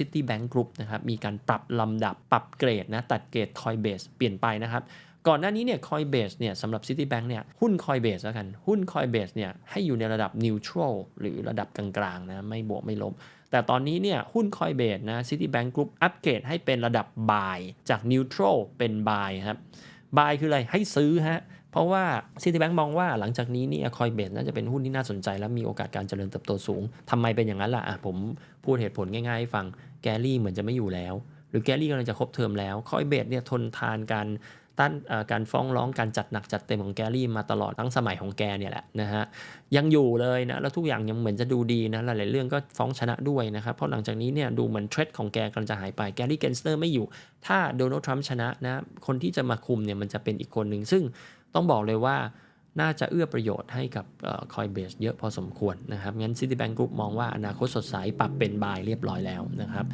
Citibank Group นะครับมีการปรับลำดับปรับเกรดนะตัดเกรด Coinbase เปลี่ยนไปนะครับก่อนหน้านี้เนี่ย Coinbase เนี่ยสำหรับ Citibank เนี่ยหุ้น Coinbase แล้วกัน หุ้น Coinbase เนี่ยให้อยู่ในระดับ neutral หรือระดับกลางๆนะไม่บวกไม่ลบ แต่ตอนนี้เนี่ยหุ้น Coinbase นะ Citibank Group อัปเกรดให้เป็นระดับ buy จาก neutral เป็น buy ครับ buy คืออะไรให้ซื้อฮะเพราะว่า Citibank มองว่าหลังจากนี้เนี่ย Coinbase น่าจะเป็นหุ้นที่น่าสนใจ และมีโอกาสการเจริญเติบโตสูงทำไมเป็นอย่างนั้นล่ะอะผมพูดเหตุผลง่ายๆให้ฟัง แกรี่เหมือนจะไม่อยู่แล้ว หรือแกรี่กำลังจะครบเทอมแล้ว Coinbase เนี่ยทนทานการต้านการฟ้องร้องการจัดหนักจัดเต็มของแกรี่มาตลอดทั้งสมัยของแกเนี่ยแหละนะฮะยังอยู่เลยนะแล้วทุกอย่างยังเหมือนจะดูดีนะหลายๆเรื่องก็ฟ้องชนะด้วยนะครับเพราะหลังจากนี้เนี่ยดูเหมือนเทรดของแกกำลังจะหายไปแกรี่เกนสเตอร์ไม่อยู่ ถ้าโดนัลด์ทรัมป์ชนะนะคนที่จะมาคุมเนี่ยมันจะเป็นอีกคนหนึ่งซึ่งต้องบอกเลยว่า น่าจะเอื้อประโยชน์ให้กับคอยเบสเยอะพอสมควรนะครับ งั้น Citibank Group มองว่าอนาคตสดใสปรับเป็นบายเรียบร้อยแล้วนะครับ